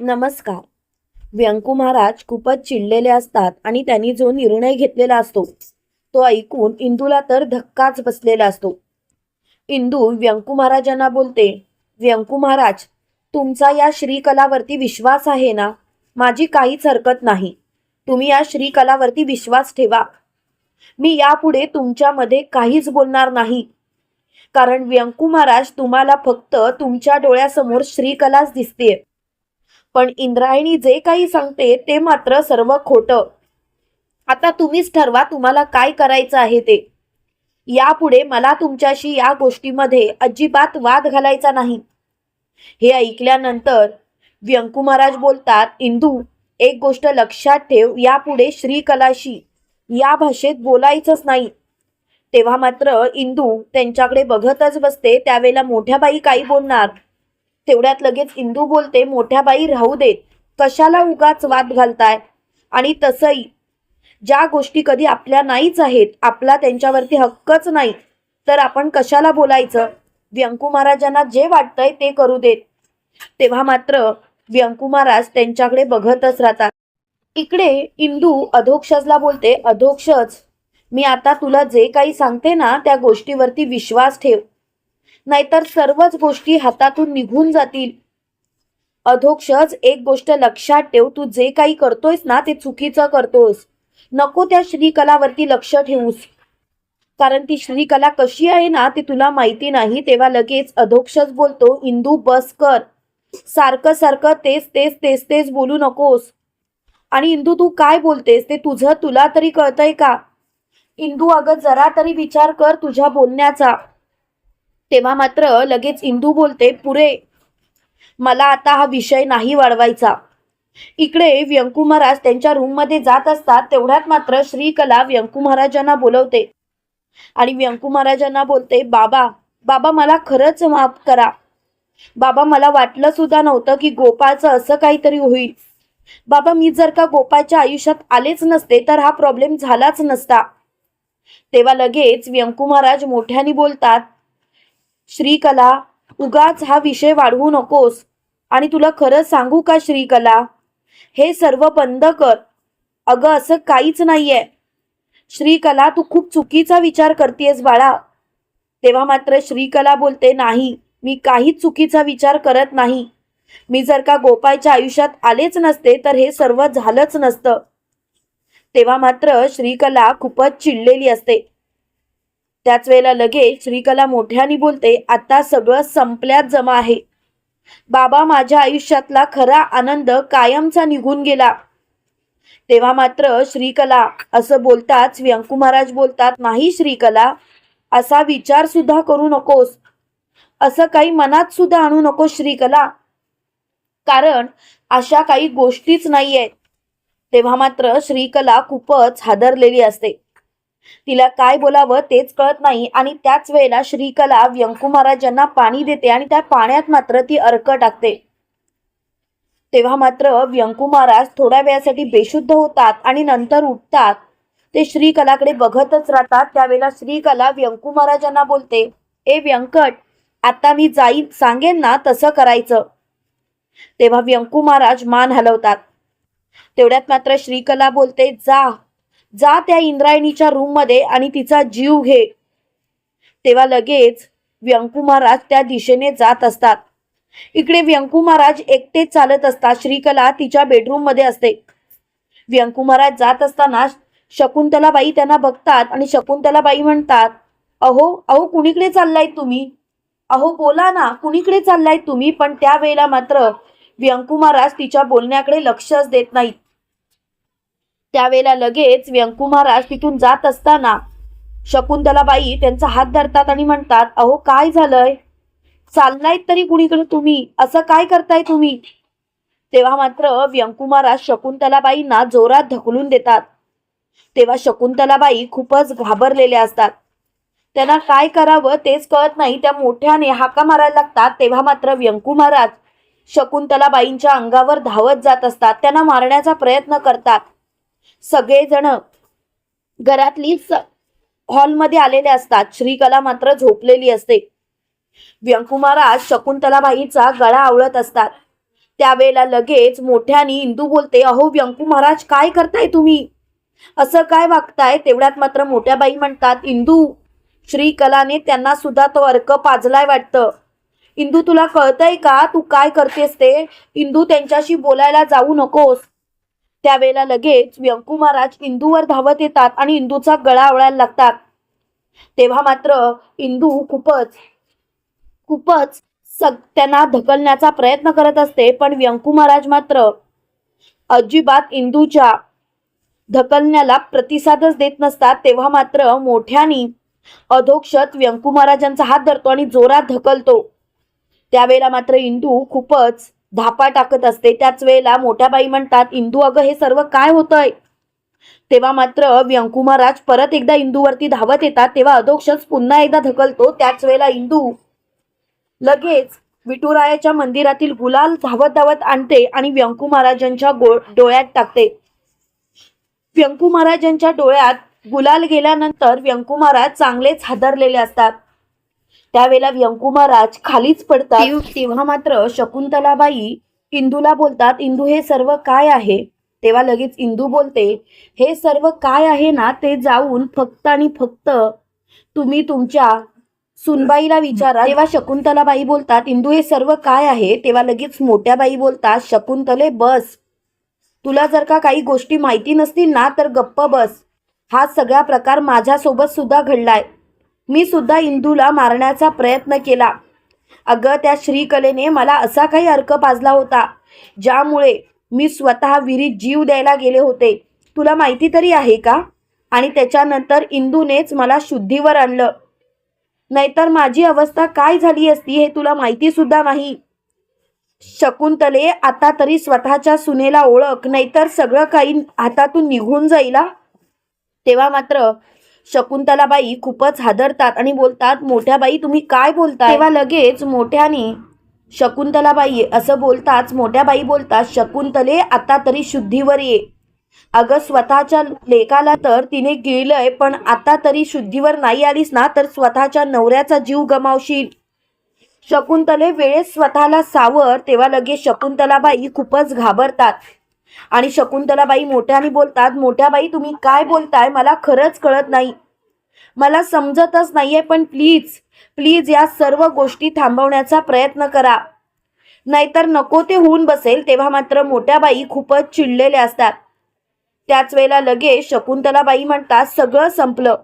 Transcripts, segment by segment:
नमस्कार. व्यंकू महाराज खूपच चिडलेले असतात आणि त्यांनी जो निर्णय घेतलेला असतो तो ऐकून इंदूला तर धक्काच बसलेला असतो. इंदू व्यंकू महाराजांना बोलते व्यंकू महाराज तुमचा या श्रीकलावरती विश्वास आहे ना? माझी काहीच हरकत नाही. तुम्ही या श्रीकलावरती विश्वास ठेवा. मी यापुढे तुमच्यामध्ये काहीच बोलणार नाही. कारण व्यंकू महाराज तुम्हाला फक्त तुमच्या डोळ्यासमोर श्रीकलाच दिसते पण इंद्रायणी जे काही सांगते ते मात्र सर्व खोटं. आता तुम्हीच ठरवा तुम्हाला काय करायचं आहे ते. यापुढे मला तुमच्याशी या गोष्टीमध्ये अजिबात वाद घालायचा नाही. हे ऐकल्यानंतर व्यंकू महाराज बोलतात इंदू एक गोष्ट लक्षात ठेव यापुढे श्रीकलाशी या भाषेत बोलायचंच नाही. तेव्हा मात्र इंदू त्यांच्याकडे बघतच बसते त्यावेळेला मोठ्या बाई काही बोलणार. तेवढ्यात लगेच इंदू बोलते मोठ्या बाई राहू देत. कशाला उगाच वाद घालताय? आणि तसंही ज्या गोष्टी कधी आपल्या नाहीच आहेत आपला त्यांच्यावरती हक्कच नाही तर आपण कशाला बोलायचं? व्यंकू महाराजांना जे वाटतंय ते करू देत. तेव्हा मात्र व्यंकू महाराज त्यांच्याकडे बघतच राहतात. इकडे इंदू अधोक्षजला बोलते अधोक्षज मी आता तुला जे काही सांगते ना त्या गोष्टीवरती विश्वास ठेव. नाहीतर सर्वच गोष्टी हातातून निघून जातील. अधोक्षज एक गोष्ट लक्षात ठेव तू जे काही करतोयस ना ते चुकीचं करतोस. नको त्या श्रीकलावरती लक्ष ठेवूस. कारण ती श्रीकला कशी आहे ना ते तुला माहिती नाही तेव्हा लगेच अधोक्षज बोलतो इंदू बस कर. सारखं सारखं तेच तेच तेच तेच बोलू नकोस. आणि इंदू तू काय बोलतेस ते तुझं तुला तरी कळतंय का? इंदू अगं जरा तरी विचार कर तुझ्या बोलण्याचा. तेव्हा मात्र लगेच इंदू बोलते पुरे मला आता हा विषय नाही वाढवायचा. इकडे व्यंकू महाराज त्यांच्या रूममध्ये जात असतात तेवढ्यात मात्र श्रीकला व्यंकू महाराजांना बोलवते. आणि व्यंकू महाराजांना बोलते बाबा बाबा मला खरंच माफ करा. बाबा मला वाटलं सुद्धा नव्हतं की गोपाळचं असं काहीतरी होईल. बाबा मी जर का गोपाळच्या आयुष्यात आलेच नसते तर हा प्रॉब्लेम झालाच नसता. तेव्हा लगेच व्यंकू महाराज मोठ्याने बोलतात श्रीकला उगाच हा विषय वाढवू नकोस. आणि तुला खरं सांगू का श्रीकला? हे सर्व बंद कर. अगं असं काहीच नाहीये. श्रीकला तू खूप चुकीचा विचार करतेस बाळा. तेव्हा मात्र श्रीकला बोलते नाही मी काहीच चुकीचा विचार करत नाही. मी जर का गोपाळच्या आयुष्यात आलेच नसते तर हे सर्व झालंच नसतं. तेव्हा मात्र श्रीकला खूपच चिडलेली असते. त्याच वेळेला लगेच श्रीकला मोठ्याने बोलते आता सगळं संपल्यात जमा आहे. बाबा माझ्या आयुष्यातला खरा आनंद कायमचा निघून गेला. तेव्हा मात्र श्रीकला असं बोलताच व्यंकू महाराज बोलतात नाही श्रीकला असा विचार सुद्धा करू नकोस. असं काही मनात सुद्धा आणू नकोस श्रीकला. कारण अशा काही गोष्टीच नाहीयेत. तेव्हा मात्र श्रीकला खूपच हादरलेली असते. तिला काय बोलावं तेच कळत नाही आणि त्याच वेळेला श्रीकला व्यंकू महाराजांना पाणी देते आणि त्या पाण्यात मात्र ती अर्क टाकते. तेव्हा मात्र व्यंकू महाराज थोड्या वेळासाठी बेशुद्ध होतात आणि नंतर उठतात. ते श्रीकलाकडे बघतच राहतात. त्यावेळेला श्रीकला व्यंकू महाराजांना बोलते ए व्यंकट आता मी जाईन सांगेन ना तसं करायचं. तेव्हा व्यंकू महाराज मान हलवतात. तेवढ्यात मात्र श्रीकला बोलते जा जा त्या इंद्रायणीच्या रूममध्ये आणि तिचा जीव घे. तेव्हा लगेच व्यंकू महाराज त्या दिशेने जात असतात. इकडे व्यंकू महाराज एकटेच चालत असतात. श्रीकला तिच्या बेडरूममध्ये असते. व्यंकू महाराज जात असताना शकुंतलाबाई त्यांना बघतात आणि शकुंतलाबाई म्हणतात अहो अहो कुणीकडे चाललाय तुम्ही? अहो बोला ना कुणीकडे चाललाय तुम्ही? पण त्यावेळेला मात्र व्यंकू महाराज तिच्या बोलण्याकडे लक्षच देत नाहीत. त्यावेळेला लगेच व्यंकू महाराज तिथून जात असताना शकुंतलाबाई त्यांचा हात धरतात आणि म्हणतात अहो काय झालंय? चाललायत तरी कुणीकडे तुम्ही? असं काय करताय तुम्ही? तेव्हा मात्र व्यंकू महाराज शकुंतलाबाईंना जोरात ढकलून देतात. तेव्हा शकुंतलाबाई खूपच घाबरलेल्या असतात. त्यांना काय करावं तेच कळत नाही. त्या मोठ्याने हाका मारायला लागतात. तेव्हा मात्र व्यंकू महाराज शकुंतलाबाईंच्या अंगावर धावत जात असतात. त्यांना मारण्याचा प्रयत्न करतात. सगळेजण घरातली हॉलमध्ये आलेले असतात. श्रीकला मात्र झोपलेली असते. व्यंकू महाराज शकुंतलाबाईचा गळा आवळत असतात. त्यावेळेला लगेच मोठ्याने इंदू बोलते अहो व्यंकू महाराज काय करताय तुम्ही? असं काय वागताय? तेवढ्यात मात्र मोठ्या बाई म्हणतात इंदू श्रीकलाने त्यांना सुद्धा तो अर्क पाजलाय वाटतं. इंदू तुला कळतंय का? तू काय करतेस ते? इंदू त्यांच्याशी बोलायला जाऊ नकोस. त्यावेळेला लगेच व्यंकू महाराज इंदूवर धावत येतात आणि इंदूचा गळा आवळायला लागतात. तेव्हा मात्र इंदू खूपच खूपच सग त्यांना ढकलण्याचा प्रयत्न करत असते पण व्यंकू महाराज मात्र अजिबात इंदूच्या ढकलण्याला प्रतिसादच देत नसतात. तेव्हा मात्र मोठ्यानी अधोक्षत व्यंकू महाराजांचा हात धरतो आणि जोरात ढकलतो. त्यावेळेला मात्र इंदू खूपच धापा टाकत असते. त्याच वेळेला मोठ्या बाई म्हणतात इंदू अगं हे सर्व काय होतंय? तेव्हा मात्र व्यंकू महाराज परत एकदा इंदूवरती धावत येतात. तेव्हा अधोक्षच पुन्हा एकदा ढकलतो. त्याच वेळेला इंदू लगेच विठुरायाच्या मंदिरातील गुलाल धावत धावत आणते आणि व्यंकू महाराजांच्या गो डोळ्यात टाकते. व्यंकू महाराजांच्या डोळ्यात गुलाल गेल्यानंतर व्यंकू महाराज चांगलेच हादरलेले असतात. त्यावेळेला व्यंकू महाराज खालीच पडतात. तेव्हा मात्र शकुंतलाबाई इंदूला बोलतात इंदू हे सर्व काय आहे? तेव्हा लगेच इंदू बोलते हे सर्व काय आहे ना ते जाऊन फक्त आणि फक्त तुम्ही तुमच्या सुनबाईला विचारा. तेव्हा शकुंतलाबाई बोलतात इंदू हे सर्व काय आहे? तेव्हा लगेच मोठ्या बाई बोलतात शकुंतले बस. तुला जर का काही गोष्टी माहिती नसतील ना तर गप्प बस. हा सगळा प्रकार माझ्यासोबत सुद्धा घडलाय. मी सुद्धा इंदूला मारण्याचा प्रयत्न केला. अगं त्या श्रीकलेने मला असा काही अर्क पाजला होता ज्यामुळे मी स्वतः विहिरीत जीव द्यायला गेले होते. तुला माहिती तरी आहे का? आणि त्याच्यानंतर इंदूनेच मला शुद्धीवर आणलं. नाहीतर माझी अवस्था काय झाली असती हे तुला माहिती सुद्धा नाही. शकुंतले आता तरी स्वतःच्या सुनेला ओळख नाहीतर सगळं काही हातातून निघून जाईल तेव्हा मात्र शकुंतलाबाई खूपच हादरतात आणि बोलतात मोठ्या बाई तुम्ही काय बोलता तेव्हा लगेच मोठ्याने शकुंतलाबाई असं बोलताच मोठ्या बाई बोलतात शकुंतले आता तरी शुद्धीवर ये. अगं स्वतःच्या लेकाला तर तिने गिळलंय पण आता तरी शुद्धीवर नाही आलीस ना तर स्वतःच्या नवऱ्याचा जीव गमावशील. शकुंतले वेळेत स्वतःला सावर तेव्हा लगेच शकुंतलाबाई खूपच घाबरतात. आणि शकुंतलाबाई मोठ्याने बोलतात मोठ्या बाई तुम्ही काय बोलताय? मला खरंच कळत नाही. मला समजतच नाहीये पण प्लीज प्लीज या सर्व गोष्टी थांबवण्याचा प्रयत्न करा. नाहीतर नको ते होऊन बसेल तेव्हा मात्र मोठ्या बाई खूपच चिडलेल्या असतात. त्याच वेळेला लगेच शकुंतलाबाई म्हणतात सगळं संपलं.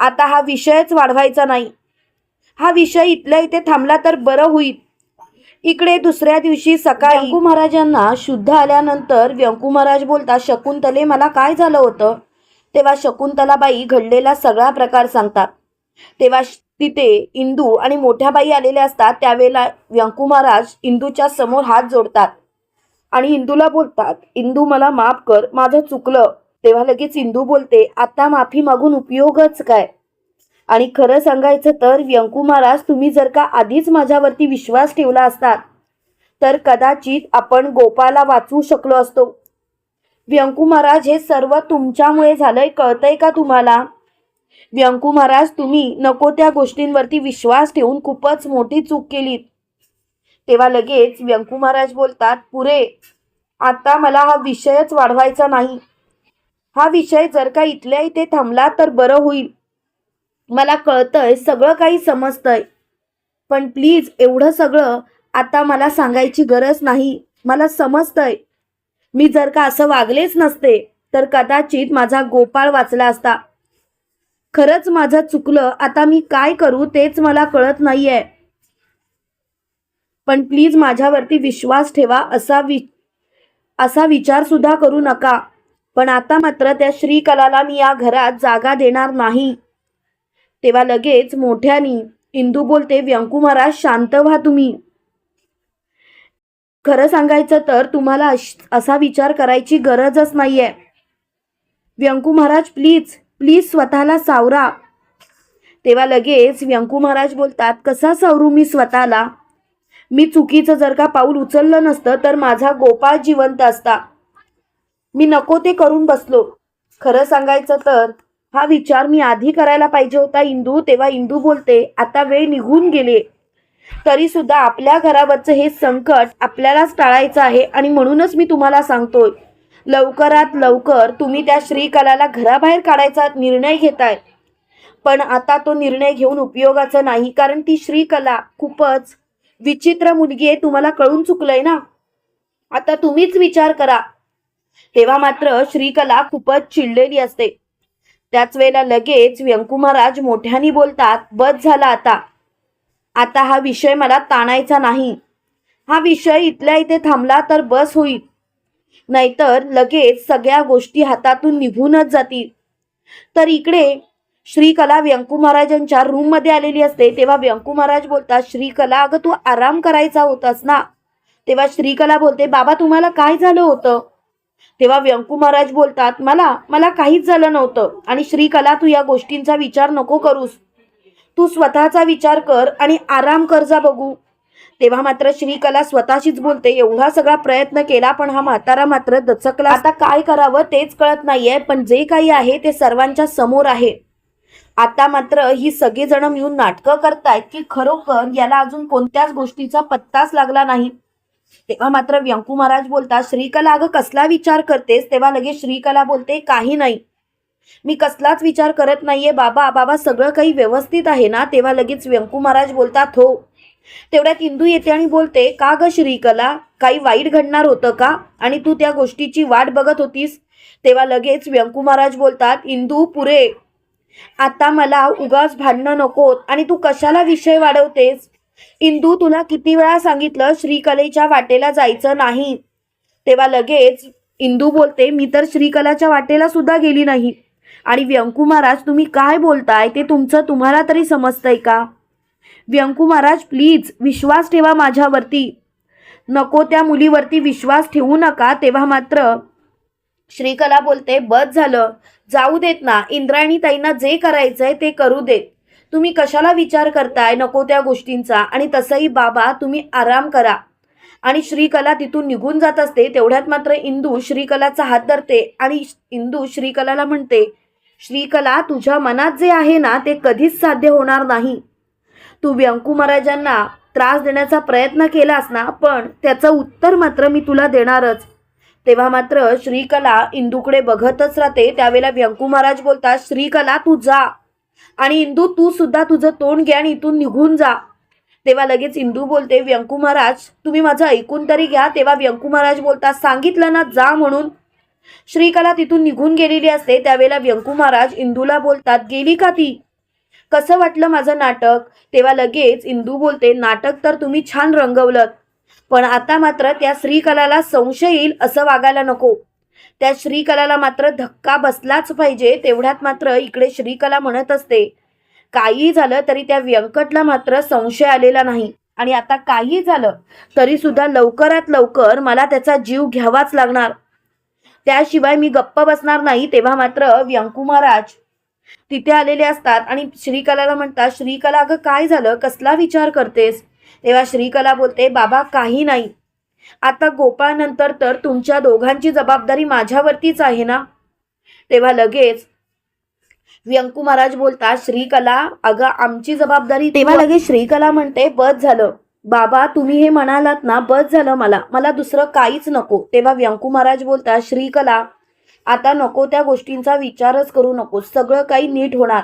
आता हा विषयच वाढवायचा नाही. हा विषय इथल्या इथे थांबला तर बरं होईल. इकडे दुसऱ्या दिवशी सकाळी व्यंकू महाराजांना शुद्ध आल्यानंतर व्यंकू महाराज बोलतात शकुंतले मला काय झालं होतं? तेव्हा शकुंतलाबाई घडलेला सगळा प्रकार सांगतात. तेव्हा तिथे इंदू आणि मोठ्या बाई आलेल्या असतात. त्यावेळेला व्यंकू महाराज इंदूच्या समोर हात जोडतात आणि इंदूला बोलतात इंदू मला माफ कर माझं चुकलं. तेव्हा लगेच इंदू बोलते आता माफी मागून उपयोगच काय? आणि खरं सांगायचं तर व्यंकू महाराज तुम्ही जर का आधीच माझ्यावरती विश्वास ठेवला असतात तर कदाचित आपण गोपाला वाचवू शकलो असतो. व्यंकू महाराज हे सर्व तुमच्यामुळे झालंय कळतंय का तुम्हाला? व्यंकू महाराज तुम्ही नको त्या गोष्टींवरती विश्वास ठेवून खूपच मोठी चूक केलीत. तेव्हा लगेच व्यंकू महाराज बोलतात पुरे आता मला हा विषयच वाढवायचा नाही. हा विषय जर का इथल्या इथे थांबला तर बरं होईल. मला कळतंय सगळं काही समजतंय. पण प्लीज एवढं सगळं आता मला सांगायची गरज नाही. मला समजतंय. मी जर का असं वागलेच नसते तर कदाचित माझा गोपाळ वाचला असता. खरंच माझं चुकलं आता मी काय करू तेच मला कळत नाहीये. पण प्लीज माझ्यावरती विश्वास ठेवा असा वि असा विचार सुद्धा करू नका. पण आता मात्र त्या श्रीकलाला मी या घरात जागा देणार नाही. तेव्हा लगेच मोठ्यानी इंदू बोलते व्यंकू महाराज शांत व्हा तुम्ही. खरं सांगायचं तर तुम्हाला अश- असा विचार करायची गरजच नाहीये. व्यंकू महाराज प्लीज प्लीज स्वतःला सावरा. तेव्हा लगेच व्यंकू महाराज बोलतात कसा सावरू मी स्वतःला? मी चुकीचं जर का पाऊल उचललं नसतं तर माझा गोपाळ जिवंत असता. मी नको ते करून बसलो. खरं सांगायचं तर हा विचार मी आधी करायला पाहिजे होता इंदू. तेव्हा इंदू बोलते आता वेळ निघून गेले तरी सुद्धा आपल्या घरावरचं हे संकट आपल्यालाच टाळायचं आहे आणि म्हणूनच मी तुम्हाला सांगतोय लवकरात लवकर तुम्ही त्या श्रीकलाला घराबाहेर काढायचा निर्णय घेताय. पण आता तो निर्णय घेऊन उपयोगाचा नाही कारण ती श्रीकला खूपच विचित्र मुलगी आहे तुम्हाला कळून चुकलंय ना? आता तुम्हीच विचार करा. तेव्हा मात्र श्रीकला खूपच चिडलेली असते. त्याच वेळेला लगेच व्यंकू महाराज मोठ्यानी बोलतात बस झाला आता. आता हा विषय मला ताणायचा नाही. हा विषय इथल्या इथे थांबला तर बस होईल. नाहीतर लगेच सगळ्या गोष्टी हातातून निघूनच जातील. तर इकडे श्रीकला व्यंकू महाराजांच्या रूममध्ये आलेली असते. तेव्हा व्यंकू महाराज बोलतात श्रीकला अगं तू आराम करायचा होतास ना? तेव्हा श्रीकला बोलते बाबा तुम्हाला काय झालं होतं? तेव्हा व्यंकू महाराज बोलतात मला मला काहीच झालं नव्हतं. आणि श्रीकला तू या गोष्टींचा विचार नको करूस. तू स्वतःचा विचार कर आणि आराम कर जा बघू. तेव्हा मात्र श्रीकला स्वतःशीच बोलते एवढा सगळा प्रयत्न केला पण हा म्हातारा मात्र दचकला. आता काय करावं तेच कळत नाहीये पण जे काही आहे ते सर्वांच्या समोर आहे. आता मात्र ही सगळेजण मिळून नाटकं करतायत की खरोखर याला अजून कोणत्याच गोष्टीचा पत्ताच लागला नाही. तेव्हा मात्र व्यंकू महाराज बोलतात श्रीकला अगं कसला विचार करतेस? तेव्हा लगेच श्रीकला बोलते काही नाही. मी कसलाच विचार करत नाहीये. बाबा बाबा सगळं काही व्यवस्थित आहे ना? तेव्हा लगेच व्यंकू महाराज बोलतात हो. तेवढ्यात इंदू येते आणि बोलते का ग श्रीकला? काही वाईट घडणार होतं का? आणि तू त्या गोष्टीची वाट बघत होतीस? तेव्हा लगेच व्यंकू महाराज बोलतात इंदू पुरे. आता मला उगाच भांडणं नकोत. आणि तू कशाला विषय वाढवतेस? इंदू तुला किती वेळा सांगितलं श्रीकलेच्या वाटेला जायचं नाही? तेव्हा लगेच इंदू बोलते मी तर श्रीकलाच्या वाटेला सुद्धा गेली नाही. आणि व्यंकू महाराज तुम्ही काय बोलताय? ते तुमचं तुम्हाला तरी समजतंय का? व्यंकू महाराज प्लीज विश्वास ठेवा माझ्यावरती. नको त्या मुलीवरती विश्वास ठेवू नका. तेव्हा मात्र श्रीकला बोलते बस झालं. जाऊ देत ना. इंद्रायणी ताईंना जे करायचंय ते करू देत. तुम्ही कशाला विचार करताय? नको त्या गोष्टींचा. आणि तसंही बाबा तुम्ही आराम करा. आणि श्रीकला तिथून निघून जात असते. तेवढ्यात मात्र इंदू श्रीकलाचा हात धरते आणि इंदू श्रीकलाला म्हणते श्रीकला तुझ्या मनात जे आहे ना ते कधीच साध्य होणार नाही. तू व्यंकू महाराजांना त्रास देण्याचा प्रयत्न केलास ना पण त्याचं उत्तर मात्र मी तुला देणारच. तेव्हा मात्र श्रीकला इंदूकडे बघतच राहते. त्यावेळेला व्यंकू महाराज बोलतात श्रीकला तू जा. आणि इंदू तू सुद्धा तुझं तोंड घ्या आणि इथून निघून जा. तेव्हा लगेच इंदू बोलते व्यंकू महाराज तुम्ही माझं ऐकून तरी घ्या. तेव्हा व्यंकू महाराज बोलतात सांगितलं ना जा म्हणून. श्रीकला तिथून निघून गेलेली असते. त्यावेळेला व्यंकू महाराज इंदूला बोलतात गेली का ती? कसं वाटलं माझं नाटक? तेव्हा लगेच इंदू बोलते नाटक तर तुम्ही छान रंगवलं पण आता मात्र त्या श्रीकलाला संशय येईल असं वागायला नको. त्या श्रीकलाला मात्र धक्का बसलाच पाहिजे तेवढ्यात मात्र इकडे श्रीकला म्हणत असते काही झालं तरी त्या व्यंकटला मात्र संशय आलेला नाही. आणि आता काही झालं तरी सुद्धा लवकरात लवकर मला त्याचा जीव घ्यावाच लागणार. त्याशिवाय मी गप्प बसणार नाही तेव्हा मात्र व्यंकू महाराज तिथे आलेले असतात आणि श्रीकलाला म्हणतात श्रीकला अगं काय झालं? कसला विचार करतेस? तेव्हा श्रीकला बोलते बाबा काही नाही. आता गोपाळ नंतर तर तुमच्या दोघांची जबाबदारी माझ्यावरतीच आहे ना? तेव्हा लगेच व्यंकू महाराज बोलतात श्रीकला अगं आमची जबाबदारी तेव्हा लगेच श्रीकला म्हणते बस झालं. बाबा तुम्ही हे म्हणालात ना बस झालं मला. मला दुसरं काहीच नको. तेव्हा व्यंकू महाराज बोलतात श्रीकला आता नको त्या गोष्टींचा विचारच करू नको सगळं काही नीट होणार.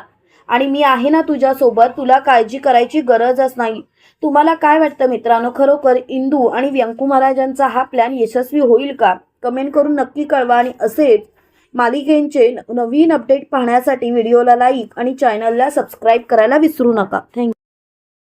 आणि मी आहे ना तुझ्यासोबत तुला काळजी करायची गरजच नाही. तुम्हाला काय वाटतं मित्रांनो? खरोखर इंदू आणि व्यंकू महाराजांचा हा प्लॅन यशस्वी होईल का? कमेंट करून नक्की कळवा आणि असेच मालिकेंचे नवीन अपडेट पाहण्यासाठी व्हिडिओला लाईक आणि चॅनलला सबस्क्राईब करायला विसरू नका. थँक्यू